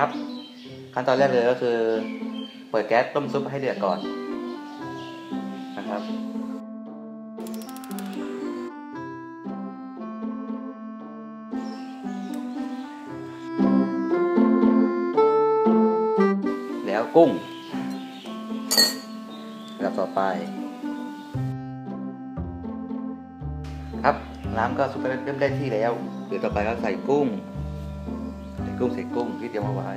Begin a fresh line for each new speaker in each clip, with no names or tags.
ครับ ขั้นตอนแรกเลยก็คือ เปิดแก๊สต้มซุปให้เดือดก่อนนะครับแล้วกุ้งระดับต่อไป ครับน้ำก็ซุปเริ่มได้ที่แล้วเดี๋ยวต่อไปก็ใส่กุ้ง กุ้งใส่กุ้งที่เตรียมเอาไว้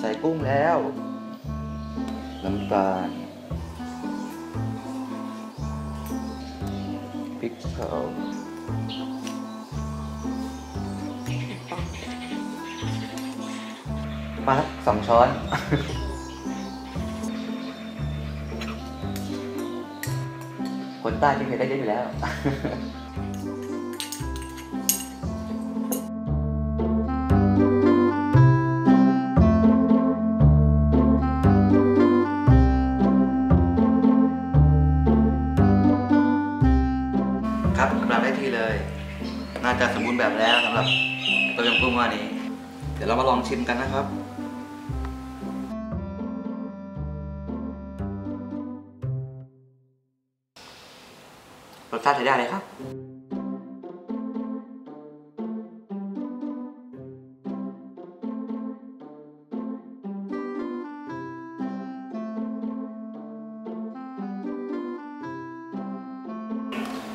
ใส่กุ้งแล้ว น้ำตาลพริกเผามาครับสองช้อน คนใต้ที่เคยได้เยอะอยู่แล้วครับกำลังได้ที่เลย น่าจะสมบูรณ์แบบแล้วสำหรับต้มยำกุ้งว่านี้ เดี๋ยวเรามาลองชิมกันนะครับ สชาติใช้ได้เลยครับ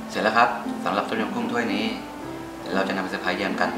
เสร็จแล้วครับสำหรับต้มยำกุ้งถ้วยนี้เดี๋ยวเราจะนำไปเสิร์ฟพรส์แยมกัน